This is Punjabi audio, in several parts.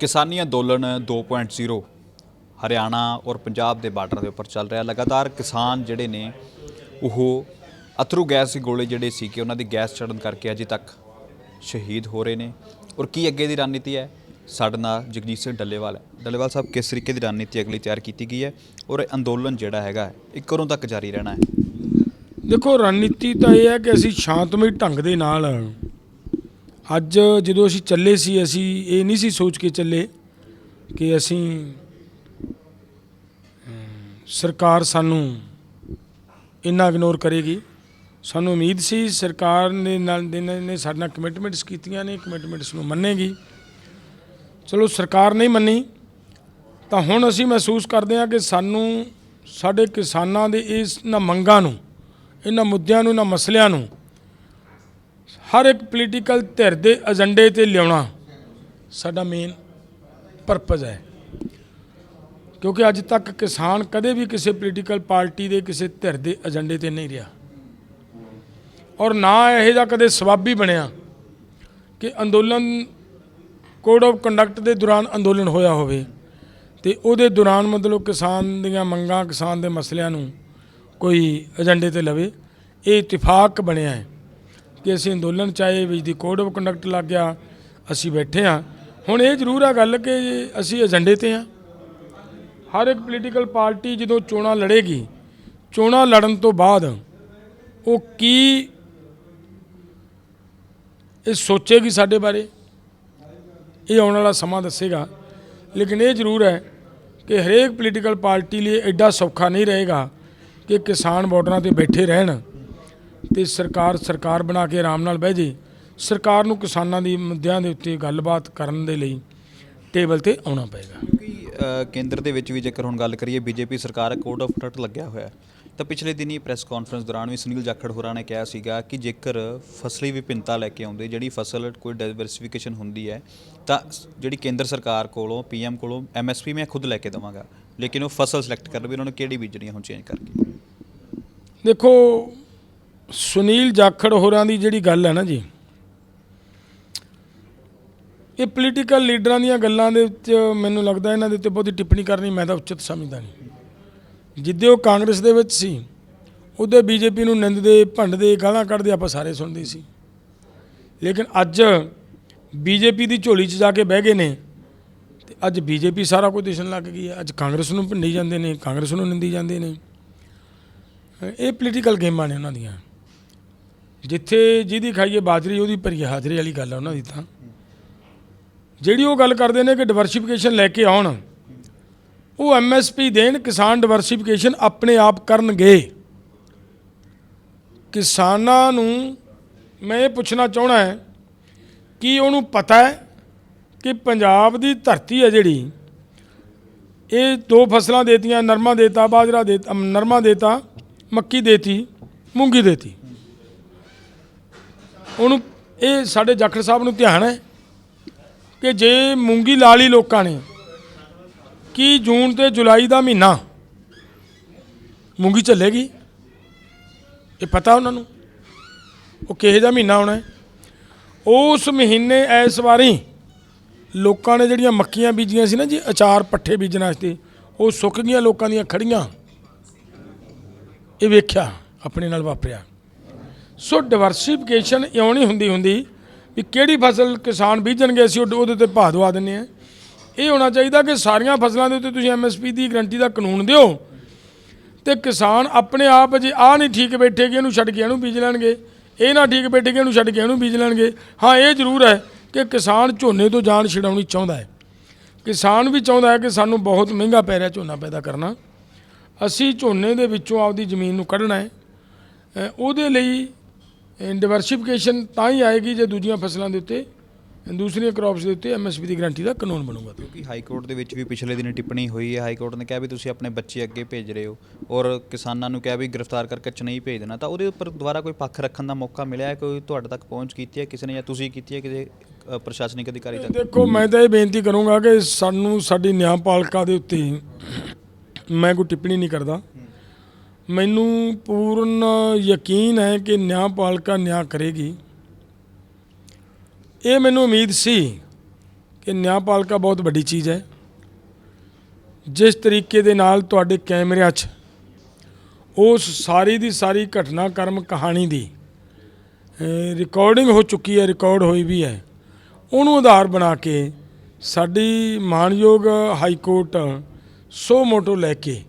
ਕਿਸਾਨੀ ਅੰਦੋਲਨ 2.0 ਹਰਿਆਣਾ ਔਰ ਪੰਜਾਬ ਦੇ ਬਾਰਡਰ ਦੇ ਉੱਪਰ ਚੱਲ ਰਿਹਾ। ਲਗਾਤਾਰ ਕਿਸਾਨ ਜਿਹੜੇ ਨੇ, ਉਹ ਅਥਰੂ ਗੈਸ ਦੇ ਗੋਲੇ ਜਿਹੜੇ ਸੀ ਕਿ ਉਹਨਾਂ ਦੀ ਗੈਸ ਚੜਨ ਕਰਕੇ ਅਜੇ ਤੱਕ ਸ਼ਹੀਦ ਹੋ ਰਹੇ ਨੇ। ਔਰ ਕੀ ਅੱਗੇ ਦੀ ਰਣਨੀਤੀ ਹੈ? ਸਾਡੇ ਨਾਲ ਜਗਜੀਤ ਸਿੰਘ ਡੱਲੇਵਾਲ ਹੈ। ਡੱਲੇਵਾਲ ਸਾਹਿਬ, ਕਿਸ ਤਰੀਕੇ ਦੀ ਰਣਨੀਤੀ ਅਗਲੀ ਤਿਆਰ ਕੀਤੀ ਗਈ ਹੈ? ਔਰ ਇਹ ਅੰਦੋਲਨ ਜਿਹੜਾ ਹੈਗਾ, ਇਹ ਕਦੋਂ ਤੱਕ ਜਾਰੀ ਰਹਿਣਾ ਹੈ? ਦੇਖੋ, ਰਣਨੀਤੀ ਤਾਂ ਇਹ ਹੈ ਕਿ ਅਸੀਂ ਸ਼ਾਂਤਮਈ ਢੰਗ ਦੇ ਨਾਲ ਅੱਜ ਜਦੋਂ ਅਸੀਂ ਚੱਲੇ ਸੀ, ਅਸੀਂ ਇਹ ਨਹੀਂ ਸੀ ਸੋਚ ਕੇ ਚੱਲੇ ਕਿ ਅਸੀਂ ਸਰਕਾਰ ਸਾਨੂੰ ਇੰਨਾ ਇਗਨੋਰ ਕਰੇਗੀ। ਸਾਨੂੰ ਉਮੀਦ ਸੀ ਸਰਕਾਰ ਨੇ ਨਾਲ ਦੇ ਨੇ ਨੇ ਸਾਡੇ ਨਾਲ ਕਮਿਟਮੈਂਟਸ ਕੀਤੀਆਂ ਨੇ ਕਮਿਟਮੈਂਟਸ ਨੂੰ ਮੰਨੇਗੀ। ਚਲੋ ਸਰਕਾਰ ਨਹੀਂ ਮੰਨੀ, ਤਾਂ ਹੁਣ ਅਸੀਂ ਮਹਿਸੂਸ ਕਰਦੇ ਹਾਂ ਕਿ ਸਾਨੂੰ, ਸਾਡੇ ਕਿਸਾਨਾਂ ਦੇ ਇਸ ਨਾ ਮੰਗਾਂ ਨੂੰ, ਇਹਨਾਂ ਮੁੱਦਿਆਂ ਨੂੰ ਇਹਨਾਂ ਮਸਲਿਆਂ ਨੂੰ ਹਰ ਇੱਕ ਪੋਲੀਟੀਕਲ ਧਿਰ ਦੇ ਏਜੰਡੇ ਤੇ ਲਿਆਉਣਾ ਸਾਡਾ ਮੇਨ ਪਰਪਸ ਹੈ। ਕਿਉਂਕਿ ਅੱਜ ਤੱਕ ਕਿਸਾਨ ਕਦੇ ਵੀ ਕਿਸੇ ਪੋਲੀਟੀਕਲ ਪਾਰਟੀ ਦੇ, ਕਿਸੇ ਧਿਰ ਦੇ ਏਜੰਡੇ ਤੇ ਨਹੀਂ ਰਿਹਾ। ਔਰ ਨਾ ਇਹ ਜਿਹਾ ਕਦੇ ਸਵਾਬੀ ਬਣਿਆ ਕਿ ਅੰਦੋਲਨ ਕੋਡ ਆਫ ਕੰਡਕਟ ਦੇ ਦੌਰਾਨ ਅੰਦੋਲਨ ਹੋਇਆ ਹੋਵੇ ਤੇ ਉਹਦੇ ਦੌਰਾਨ ਮਤਲਬ ਕਿਸਾਨ ਦੀਆਂ ਮੰਗਾਂ, ਕਿਸਾਨ ਦੇ ਮਸਲਿਆਂ ਨੂੰ ਕੋਈ ਏਜੰਡੇ ਤੇ ਲਵੇ। ਇਹ ਇਤਫਾਕ ਬਣਿਆ ਹੈ। ਕਿ ਅਸੀਂ ਅੰਦੋਲਨ ਚਾਹੇ ਵਿੱਚ ਦੀ ਕੋਡ ਆਫ ਕੰਡਕਟ ਲੱਗ ਗਿਆ, ਅਸੀਂ ਬੈਠੇ ਹਾਂ। ਹੁਣ ਇਹ ਜ਼ਰੂਰ ਆ ਗੱਲ ਕਿ ਅਸੀਂ ਏਜੰਡੇ ਤੇ ਹਾਂ। ਹਰ ਇੱਕ ਪੋਲੀਟੀਕਲ ਪਾਰਟੀ ਜਦੋਂ ਚੋਣਾਂ ਲੜੇਗੀ, ਚੋਣਾਂ ਲੜਨ ਤੋਂ ਬਾਅਦ ਉਹ ਕੀ ਇਹ ਸੋਚੇਗੀ ਸਾਡੇ ਬਾਰੇ, ਇਹ ਆਉਣ ਵਾਲਾ ਸਮਾਂ ਦੱਸੇਗਾ। ਲੇਕਿਨ ਇਹ ਜ਼ਰੂਰ ਹੈ ਕਿ ਹਰੇਕ ਪੋਲੀਟੀਕਲ ਪਾਰਟੀ ਲਈ ਐਡਾ ਸੌਖਾ ਨਹੀਂ ਰਹੇਗਾ ਕਿ ਕਿਸਾਨ ਬਾਰਡਰਾਂ ਤੇ ਬੈਠੇ ਰਹਿਣ। ਤੇ ਸਰਕਾਰ ਸਰਕਾਰ ਬਣਾ ਕੇ ਆਰਾਮ ਨਾਲ ਬਹਿ ਜੇ। ਸਰਕਾਰ ਨੂੰ ਕਿਸਾਨਾਂ ਦੀ ਮੁੱਦਿਆਂ ਦੇ ਉੱਤੇ ਗੱਲਬਾਤ ਕਰਨ ਦੇ ਲਈ ਟੇਬਲ ਤੇ ਆਉਣਾ ਪਏਗਾ। ਕੇਂਦਰ ਦੇ ਵਿੱਚ ਵੀ ਜੇਕਰ ਹੁਣ ਗੱਲ ਕਰੀਏ ਬੀਜੇਪੀ ਸਰਕਾਰ ਕੋਡ ਆਫ ਕੰਡਕਟ ਲੱਗਿਆ ਹੋਇਆ। ਤਾਂ ਪਿਛਲੇ ਦਿਨੀ ਪ੍ਰੈਸ ਕਾਨਫਰੰਸ ਦੌਰਾਨ ਵੀ ਸੁਨੀਲ ਜਾਖੜ ਹੋਰਾਂ ਨੇ ਕਿਹਾ ਸੀਗਾ ਕਿ ਜੇਕਰ ਫਸਲੀ ਵਿਭਿੰਨਤਾ ਲੈ ਕੇ ਆਉਂਦੇ ਜਿਹੜੀ ਫਸਲ ਕੋਈ ਡਾਈਵਰਸਿਫਿਕੇਸ਼ਨ ਹੁੰਦੀ ਹੈ ਤਾਂ ਜਿਹੜੀ ਕੇਂਦਰ ਸਰਕਾਰ ਕੋਲੋਂ ਪੀਐਮ ਕੋਲੋਂ ਐਮਐਸਪੀ ਮੈਂ ਖੁਦ ਲੈ ਕੇ ਦਵਾਂਗਾ। ਲੇਕਿਨ ਉਹ ਫਸਲ ਸਿਲੈਕਟ ਕਰਨ ਵੀ ਉਹਨਾਂ ਨੂੰ ਕਿਹੜੀ ਬੀਜਣੀ ਹੁਣ ਚੇਂਜ ਕਰਕੇ? ਦੇਖੋ ਸੁਨੀਲ ਜਾਖੜ ਹੋਰਾਂ ਦੀ ਜਿਹੜੀ ਗੱਲ ਹੈ ਨਾ ਜੀ, ਇਹ ਪੋਲੀਟੀਕਲ ਲੀਡਰਾਂ ਦੀਆਂ ਗੱਲਾਂ ਦੇ ਵਿੱਚ ਮੈਨੂੰ ਲੱਗਦਾ ਇਹਨਾਂ ਦੇ ਉੱਤੇ ਬਹੁਤੀ ਟਿੱਪਣੀ ਕਰਨੀ ਮੈਂ ਤਾਂ ਉਚਿਤ ਸਮਝਦਾ ਨਹੀਂ। ਜਿੱਦੇ ਉਹ ਕਾਂਗਰਸ ਦੇ ਵਿੱਚ ਸੀ, ਉਹਦੇ ਬੀਜੇਪੀ ਨੂੰ ਨਿੰਦਦੇ ਭੰਡਦੇ ਗਾਲਾਂ ਕੱਢਦੇ ਆਪਾਂ ਸਾਰੇ ਸੁਣਦੇ ਸੀ। ਲੇਕਿਨ ਅੱਜ ਬੀਜੇਪੀ ਦੀ ਝੋਲੀ 'ਚ ਜਾ ਕੇ ਬਹਿ ਗਏ ਨੇ ਤੇ ਅੱਜ ਬੀਜੇਪੀ ਸਾਰਾ ਕੁਝ ਦਿਸਣ ਲੱਗ ਗਈ ਹੈ। ਅੱਜ ਕਾਂਗਰਸ ਨੂੰ ਭੰਡੀ ਜਾਂਦੇ ਨੇ, ਕਾਂਗਰਸ ਨੂੰ ਨਿੰਦੀ ਜਾਂਦੇ ਨੇ। ਇਹ ਪੋਲੀਟੀਕਲ ਗੇਮਾਂ ਨੇ ਉਹਨਾਂ ਦੀਆਂ। ਜਿੱਥੇ ਜਿਹਦੀ ਖਾਈਏ ਬਾਜਰੀ ਉਹਦੀ ਭਰੀ ਹਾਜ਼ਰੀ ਵਾਲੀ ਗੱਲ ਹੈ ਉਹਨਾਂ ਦੀ ਤਾਂ। ਜਿਹੜੀ ਉਹ ਗੱਲ ਕਰਦੇ ਨੇ ਕਿ ਡਿਵਰਸਿਫਿਕੇਸ਼ਨ ਲੈ ਕੇ ਆਉਣ, ਉਹ ਐਮਐਸਪੀ ਦੇਣ, ਕਿਸਾਨ ਡਿਵਰਸਿਫਿਕੇਸ਼ਨ ਆਪਣੇ ਆਪ ਕਰਨਗੇ। ਕਿਸਾਨਾਂ ਨੂੰ ਮੈਂ ਇਹ ਪੁੱਛਣਾ ਚਾਹਣਾ ਹੈ ਕਿ ਉਹਨੂੰ ਪਤਾ ਹੈ ਕਿ ਪੰਜਾਬ ਦੀ ਧਰਤੀ ਹੈ ਜਿਹੜੀ, ਇਹ ਦੋ ਫਸਲਾਂ ਦੇਤੀਆਂ, ਨਰਮਾ ਦੇਤਾ, ਬਾਜਰਾ ਦੇਤਾ ਨਰਮਾ ਦੇਤਾ, ਮੱਕੀ ਦੇਤੀ, ਮੂੰਗੀ ਦੇਤੀ। ਉਹਨੂੰ ਇਹ ਸਾਡੇ ਜਾਖੜ ਸਾਹਿਬ ਨੂੰ ਧਿਆਨ ਹੈ ਕਿ ਜੇ ਮੂੰਗੀ ਲਾ ਲਈ ਲੋਕਾਂ ਨੇ ਕੀ ਜੂਨ ਤੇ ਜੁਲਾਈ ਦਾ ਮਹੀਨਾ ਮੂੰਗੀ ਚੱਲੇਗੀ ਇਹ ਪਤਾ ਉਹਨਾਂ ਨੂੰ? ਉਹ ਕਿਹੇ ਦਾ ਮਹੀਨਾ ਆਉਣਾ ਉਸ ਮਹੀਨੇ ਇਸ ਵਾਰੀ ਲੋਕਾਂ ਨੇ ਜਿਹੜੀਆਂ ਮੱਕੀਆਂ ਬੀਜੀਆਂ ਸੀ ਨਾ ਜੀ, ਅਚਾਰ ਪੱਠੇ ਬੀਜਣ ਵਾਸਤੇ, ਉਹ ਸੁੱਕ ਗਈਆਂ, ਲੋਕਾਂ ਦੀਆਂ ਖੜੀਆਂ ਇਹ ਵੇਖਿਆ, ਆਪਣੇ ਨਾਲ ਵਾਪਰਿਆ। ਸੋ ਡਿਵਰਸਿਫਿਕੇਸ਼ਨ ਇਉਂ ਨਹੀਂ ਹੁੰਦੀ ਹੁੰਦੀ ਵੀ ਕਿਹੜੀ ਫਸਲ ਕਿਸਾਨ ਬੀਜਣਗੇ, ਅਸੀਂ ਉਹਦੇ- ਉਹਦੇ ਤੇ ਭਾਅ ਦਵਾ ਦਿੰਨੇ ਆ ਇਹ ਹੋਣਾ ਚਾਹੀਦਾ ਕਿ ਸਾਰੀਆਂ ਫਸਲਾਂ ਦੇ ਉੱਤੇ ਤੁਸੀਂ ਐਮਐਸਪੀ ਦੀ ਗਰੰਟੀ ਦਾ ਕਾਨੂੰਨ ਦਿਓ ਤੇ ਕਿਸਾਨ ਆਪਣੇ ਆਪ ਜੇ ਆ ਨਹੀਂ ਠੀਕ ਬੈਠੇ ਕਿ ਇਹਨੂੰ ਛੱਡ ਕੇ ਇਹਨੂੰ ਬੀਜ ਲੈਣਗੇ, ਇਹ ਨਾ ਠੀਕ ਬੈਠੇ ਕਿ ਇਹਨੂੰ ਛੱਡ ਕੇ ਇਹਨੂੰ ਬੀਜ ਲੈਣਗੇ, ਹਾਂ, ਇਹ ਜ਼ਰੂਰ ਹੈ ਕਿ ਕਿਸਾਨ ਝੋਨੇ ਤੋਂ ਜਾਨ ਛਡਾਉਣੀ ਚਾਹੁੰਦਾ ਹੈ। ਕਿਸਾਨ ਵੀ ਚਾਹੁੰਦਾ ਹੈ ਕਿ ਸਾਨੂੰ ਬਹੁਤ ਮਹਿੰਗਾ ਪੈ ਰਿਹਾ ਝੋਨਾ ਪੈਦਾ ਕਰਨਾ। ਅਸੀਂ ਝੋਨੇ ਦੇ ਵਿੱਚੋਂ ਆਪਦੀ ਜ਼ਮੀਨ ਨੂੰ ਕੱਢਣਾ ਹੈ। ਉਹਦੇ ਲਈ ਡਿਵਰਸਿਫਿਕੇਸ਼ਨ ਤਾਂ ਹੀ ਆਏਗੀ ਜੇ ਦੂਜੀਆਂ ਫਸਲਾਂ ਦੇ ਉੱਤੇ ਦੂਸਰੀਆਂ ਕ੍ਰੌਪਸ ਦੇ ਉੱਤੇ ਐਮਐਸਪੀ ਦੀ ਗਾਰੰਟੀ ਦਾ ਕਾਨੂੰਨ ਬਣੂਗਾ ਕਿਉਂਕਿ ਹਾਈ ਕੋਰਟ ਦੇ ਵਿੱਚ ਵੀ ਪਿਛਲੇ ਦਿਨ ਟਿੱਪਣੀ ਹੋਈ ਹੈ। ਹਾਈ ਕੋਰਟ ਨੇ ਕਿਹਾ ਵੀ ਤੁਸੀਂ ਆਪਣੇ ਬੱਚੇ ਅੱਗੇ ਭੇਜ ਰਹੇ ਹੋ ਔਰ ਕਿਸਾਨਾਂ ਨੂੰ ਕਿਹਾ ਵੀ ਗ੍ਰਿਫਤਾਰ ਕਰਕੇ ਚ ਨਹੀਂ ਭੇਜ ਦੇਣਾ। ਤਾਂ ਉਹਦੇ ਉੱਪਰ ਦੁਬਾਰਾ ਕੋਈ ਪੱਖ ਰੱਖਣ ਦਾ ਮੌਕਾ ਮਿਲਿਆ ਹੈ? ਕੋਈ ਤੁਹਾਡੇ ਤੱਕ ਪਹੁੰਚ ਕੀਤੀ ਹੈ? ਕਿਸੇ ਨੇ ਜਾਂ ਤੁਸੀਂ ਕੀਤੀ ਹੈ? ਕਿਸੇ ਪ੍ਰਸ਼ਾਸਨਿਕ ਅਧਿਕਾਰੀ ਤੱਕ? ਦੇਖੋ ਮੈਂ ਤਾਂ ਇਹ ਬੇਨਤੀ ਕਰੂੰਗਾ ਕਿ ਸਾਨੂੰ ਸਾਡੀ ਨਿਆਂਪਾਲਿਕਾ ਦੇ ਉੱਤੇ ਮੈਂ ਕੋਈ ਟਿੱਪਣੀ ਨਹੀਂ ਕਰਦਾ। ਮੈਨੂੰ ਪੂਰਨ ਯਕੀਨ ਹੈ ਕਿ ਨਿਆਂਪਾਲਿਕਾ ਨਿਆਂ ਕਰੇਗੀ। ਇਹ ਮੈਨੂੰ ਉਮੀਦ ਸੀ ਕਿ ਨਿਆਂਪਾਲਿਕਾ ਬਹੁਤ ਵੱਡੀ ਚੀਜ਼ ਹੈ। ਜਿਸ ਤਰੀਕੇ ਦੇ ਨਾਲ ਤੁਹਾਡੇ ਕੈਮਰਿਆਂ 'ਚ ਉਸ ਸਾਰੀ ਦੀ ਸਾਰੀ ਘਟਨਾਕ੍ਰਮ ਕਹਾਣੀ ਦੀ ਰਿਕਾਰਡਿੰਗ ਹੋ ਚੁੱਕੀ ਹੈ ਰਿਕਾਰਡ ਹੋਈ ਵੀ ਹੈ। ਉਹਨੂੰ ਆਧਾਰ ਬਣਾ ਕੇ ਸਾਡੀ ਮਾਨਯੋਗ ਹਾਈ ਕੋਰਟ ਸੋ ਮੋਟੋ ਲੈ ਕੇ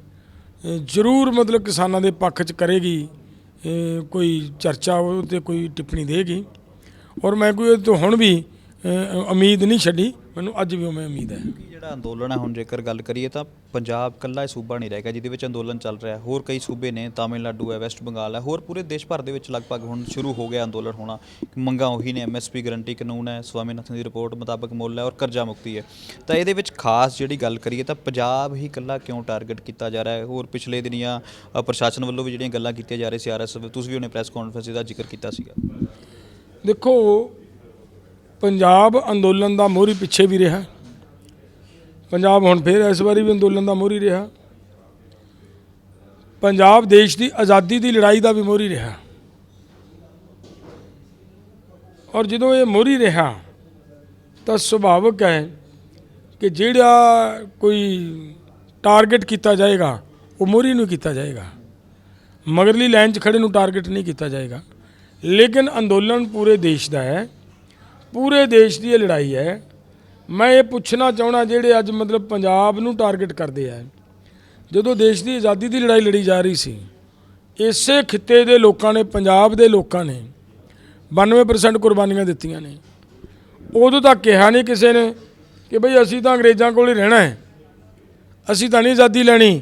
ਜ਼ਰੂਰ ਮਤਲਬ ਕਿਸਾਨਾਂ ਦੇ ਪੱਖ 'ਚ ਕਰੇਗੀ ਕੋਈ ਚਰਚਾ ਉਹ ਤੇ ਕੋਈ ਟਿੱਪਣੀ ਦੇਗੀ। ਔਰ ਮੈਂ ਕੋਈ ਇਹ ਤੋਂ ਹੁਣ ਵੀ ਉਮੀਦ ਨਹੀਂ ਛੱਡੀ। ਮੈਨੂੰ ਅੱਜ ਵੀ ਉਵੇਂ ਉਮੀਦ ਹੈ। ਕਿ ਜਿਹੜਾ ਅੰਦੋਲਨ ਹੈ ਹੁਣ ਜੇਕਰ ਗੱਲ ਕਰੀਏ ਤਾਂ ਪੰਜਾਬ ਕੱਲਾ ਇਹ ਸੂਬਾ ਨਹੀਂ ਰਹੇਗਾ ਜਿਹਦੇ ਵਿੱਚ ਅੰਦੋਲਨ ਚੱਲ ਰਿਹਾ ਹੈ। ਹੋਰ ਕਈ ਸੂਬੇ ਨੇ ਤਾਮਿਲਨਾਡੂ ਹੈ ਵੈਸਟ ਬੰਗਾਲ ਹੈ ਹੋਰ ਪੂਰੇ ਦੇਸ਼ ਭਰ ਦੇ ਵਿੱਚ ਲਗਭਗ ਹੁਣ ਸ਼ੁਰੂ ਹੋ ਗਿਆ ਅੰਦੋਲਨ ਹੋਣਾ। ਮੰਗਾਂ ਉਹੀ ਨੇ ਐਮਐਸਪੀ ਗਰੰਟੀ ਕਾਨੂੰਨ ਹੈ ਸਵਾਮੀਨਾਥਨ ਦੀ ਰਿਪੋਰਟ ਮੁਤਾਬਕ ਮੁੱਲ ਹੈ ਔਰ ਕਰਜ਼ਾ ਮੁਕਤੀ ਹੈ। ਤਾਂ ਇਹਦੇ ਵਿੱਚ ਖਾਸ ਜਿਹੜੀ ਗੱਲ ਕਰੀਏ ਤਾਂ ਪੰਜਾਬ ਹੀ ਕੱਲਾ ਕਿਉਂ ਟਾਰਗੇਟ ਕੀਤਾ ਜਾ ਰਿਹਾ ਹੈ? ਹੋਰ ਪਿਛਲੇ ਦਿਨੀਆਂ ਪ੍ਰਸ਼ਾਸਨ ਵੱਲੋਂ ਵੀ ਜਿਹੜੀਆਂ ਗੱਲਾਂ ਕੀਤੀਆਂ ਜਾ ਰਹੀਆਂ ਸੀ ਆਰਐਸ ਤੁਸੀਂ ਵੀ ਉਹਨੇ ਪ੍ਰੈਸ ਕਾਨਫਰੰਸ ਦਾ ਜ਼ਿਕਰ ਕੀਤਾ ਸੀਗਾ। ਦੇਖੋ ਪੰਜਾਬ ਅੰਦੋਲਨ ਦਾ ਮੋਹਰੀ ਪਿੱਛੇ ਵੀ ਰਿਹਾ। ਪੰਜਾਬ ਹੁਣ ਫੇਰ ਇਸ ਵਾਰੀ ਵੀ ਅੰਦੋਲਨ ਦਾ ਮੋਹਰੀ ਰਿਹਾ। ਪੰਜਾਬ ਦੇਸ਼ ਦੀ ਆਜ਼ਾਦੀ ਦੀ ਲੜਾਈ ਦਾ ਵੀ ਮੋਹਰੀ ਰਿਹਾ। ਔਰ ਜਦੋਂ ਇਹ ਮੋਹਰੀ ਰਿਹਾ, ਤਾਂ ਸੁਭਾਵਿਕ ਹੈ ਕਿ ਜਿਹੜਾ ਕੋਈ ਟਾਰਗੇਟ ਕੀਤਾ ਜਾਏਗਾ, ਉਹ ਮੋਹਰੀ ਨੂੰ ਕੀਤਾ ਜਾਏਗਾ। ਮਗਰਲੀ ਲਾਈਨ 'ਚ ਖੜੇ ਨੂੰ ਟਾਰਗੇਟ ਨਹੀਂ ਕੀਤਾ ਜਾਏਗਾ। ਲੇਕਿਨ ਅੰਦੋਲਨ ਪੂਰੇ ਦੇਸ਼ ਦਾ ਹੈ। ਪੂਰੇ ਦੇਸ਼ ਦੀ ਇਹ ਲੜਾਈ ਹੈ। ਮੈਂ ਇਹ ਪੁੱਛਣਾ ਚਾਹਣਾ ਜਿਹੜੇ ਅੱਜ ਮਤਲਬ ਪੰਜਾਬ ਨੂੰ ਟਾਰਗੇਟ ਕਰਦੇ ਆ। ਜਦੋਂ ਦੇਸ਼ ਦੀ ਆਜ਼ਾਦੀ ਦੀ ਲੜਾਈ ਲੜੀ ਜਾ ਰਹੀ ਸੀ, ਇਸੇ ਖਿੱਤੇ ਦੇ ਲੋਕਾਂ ਨੇ, ਪੰਜਾਬ ਦੇ ਲੋਕਾਂ ਨੇ 92% ਕੁਰਬਾਨੀਆਂ ਦਿੱਤੀਆਂ ਨੇ। ਉਦੋਂ ਤੱਕ ਕਿਹਾ ਨਹੀਂ ਕਿਸੇ ਨੇ ਕਿ ਭਈ ਅਸੀਂ ਤਾਂ ਅੰਗਰੇਜ਼ਾਂ ਕੋਲ ਹੀ ਰਹਿਣਾ ਹੈ। ਅਸੀਂ ਤਾਂ ਨਹੀਂ ਆਜ਼ਾਦੀ ਲੈਣੀ।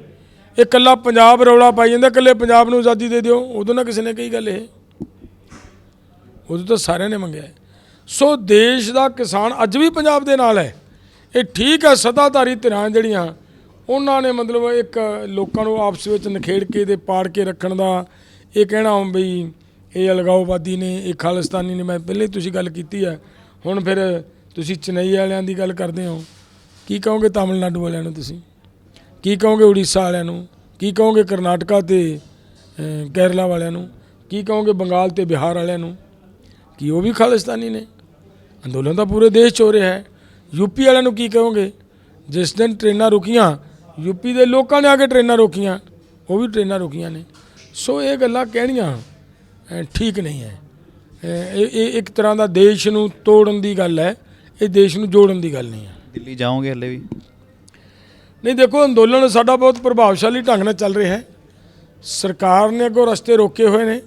ਇਹ ਇਕੱਲਾ ਪੰਜਾਬ ਰੌਲਾ ਪਾਈ ਜਾਂਦਾ, ਇਕੱਲੇ ਪੰਜਾਬ ਨੂੰ ਆਜ਼ਾਦੀ ਦੇ ਦਿਓ। ਉਦੋਂ ਨਾ ਕਿਸੇ ਨੇ ਕਹੀ ਗੱਲ ਇਹ। ਉਦੋਂ ਤਾਂ ਸਾਰਿਆਂ ਨੇ ਮੰਗਿਆ। ਸੋ ਦੇਸ਼ ਦਾ ਕਿਸਾਨ ਅੱਜ ਵੀ ਪੰਜਾਬ ਦੇ ਨਾਲ ਹੈ। ਇਹ ਠੀਕ ਹੈ ਸਦਾਧਾਰੀ ਧਿਰਾਂ ਜਿਹੜੀਆਂ, ਉਹਨਾਂ ਨੇ ਮਤਲਬ ਇੱਕ ਲੋਕਾਂ ਨੂੰ ਆਪਸ ਵਿੱਚ ਨਖੇੜ ਕੇ ਤੇ ਪਾੜ ਕੇ ਰੱਖਣ ਦਾ ਇਹ ਕਹਿਣਾ ਬਈ ਇਹ ਅਲਗਾਓਵਾਦੀ ਨੇ, ਇਹ ਖਾਲਿਸਤਾਨੀ ਨੇ। ਮੈਂ ਪਹਿਲੇ ਹੀ ਤੁਸੀਂ ਗੱਲ ਕੀਤੀ ਹੈ। ਹੁਣ ਫਿਰ ਤੁਸੀਂ ਚੇਨਈ ਵਾਲਿਆਂ ਦੀ ਗੱਲ ਕਰਦੇ ਹੋ। ਕੀ ਕਹੋਗੇ ਤਾਮਿਲਨਾਡੂ ਵਾਲਿਆਂ ਨੂੰ ਤੁਸੀਂ? ਕੀ ਕਹੋਗੇ ਉੜੀਸਾ ਵਾਲਿਆਂ ਨੂੰ? ਕੀ ਕਹੋਗੇ ਕਰਨਾਟਕਾ ਤੇ ਕੇਰਲਾ ਵਾਲਿਆਂ ਨੂੰ? ਕੀ ਕਹੋਗੇ ਬੰਗਾਲ ਤੇ ਬਿਹਾਰ ਵਾਲਿਆਂ ਨੂੰ? ਕੀ ਉਹ ਵੀ ਖਾਲਿਸਤਾਨੀ ਨੇ? ਅੰਦੋਲਨ ਤਾਂ ਪੂਰੇ ਦੇਸ਼ 'ਚ ਹੋ ਰਿਹਾ ਹੈ। ਯੂਪੀ ਵਾਲਿਆਂ ਨੂੰ ਕੀ ਕਹੋਗੇ? ਜਿਸ ਦਿਨ ਟ੍ਰੇਨਾਂ ਰੁਕੀਆਂ ਯੂਪੀ ਦੇ ਲੋਕਾਂ ਨੇ ਆ ਕੇ ਟ੍ਰੇਨਾਂ ਰੋਕੀਆਂ ਉਹ ਵੀ ਟ੍ਰੇਨਾਂ ਰੁਕੀਆਂ ਨੇ। ਸੋ ਇਹ ਗੱਲਾਂ ਕਹਿਣੀਆਂ ਠੀਕ ਨਹੀਂ ਹੈ। ਇਹ ਇਹ ਇੱਕ ਤਰ੍ਹਾਂ ਦਾ ਦੇਸ਼ ਨੂੰ ਤੋੜਨ ਦੀ ਗੱਲ ਹੈ ਇਹ ਦੇਸ਼ ਨੂੰ ਜੋੜਨ ਦੀ ਗੱਲ ਨਹੀਂ ਹੈ। ਦਿੱਲੀ ਜਾਓਗੇ ਹਲੇ ਵੀ? ਨਹੀਂ ਦੇਖੋ ਅੰਦੋਲਨ ਸਾਡਾ ਬਹੁਤ ਪ੍ਰਭਾਵਸ਼ਾਲੀ ਢੰਗ ਨਾਲ ਚੱਲ ਰਿਹਾ ਹੈ। ਸਰਕਾਰ ਨੇ ਅੱਗੋਂ ਰਸਤੇ ਰੋਕੇ ਹੋਏ ਨੇ।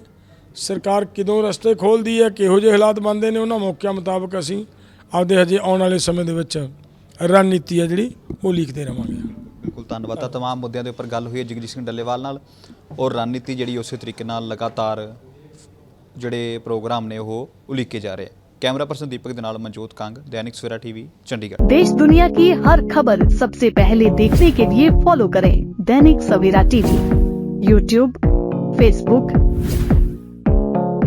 ਸਰਕਾਰ ਕਿਦੋਂ ਰਸਤੇ ਖੋਲਦੀ ਹੈ ਕਿਹੋ ਜਿਹੇ ਹਾਲਾਤ ਬਣਦੇ ਨੇ ਉਹਨਾਂ ਮੌਕਿਆਂ ਮੁਤਾਬਕ ਅਸੀਂ ਆਪਦੇ ਹਜੇ ਆਉਣ ਵਾਲੇ ਸਮੇਂ ਦੇ ਵਿੱਚ ਰਣਨੀਤੀ ਹੈ ਜਿਹੜੀ ਉਹ ਲਿਖਦੇ ਰਵਾਂਗੇ ਬਿਲਕੁਲ ਧੰਨਵਾਦ ਤਾਂ तमाम ਮੁੱਦਿਆਂ ਦੇ ਉੱਪਰ ਗੱਲ ਹੋਈ ਹੈ ਜਗਜੀਤ ਸਿੰਘ ਡੱਲੇਵਾਲ ਨਾਲ ਔਰ ਰਣਨੀਤੀ ਜਿਹੜੀ ਉਸੇ ਤਰੀਕੇ ਨਾਲ ਲਗਾਤਾਰ ਜਿਹੜੇ ਪ੍ਰੋਗਰਾਮ ਨੇ ਉਹ ਉਲੀਕੇ ਜਾ ਰਹੇ ਹੈ ਕੈਮਰਾ ਪਰਸਨ ਦੀਪਕ ਦੇ ਨਾਲ ਮਨਜੋਤ ਕੰਗ ਦੈਨਿਕ ਸਵੇਰਾ ਟੀਵੀ ਚੰਡੀਗੜ੍ਹ देश दुनिया की हर खबर सबसे पहले देखने के लिए फॉलो करें Dainik Savera TV YouTube Facebook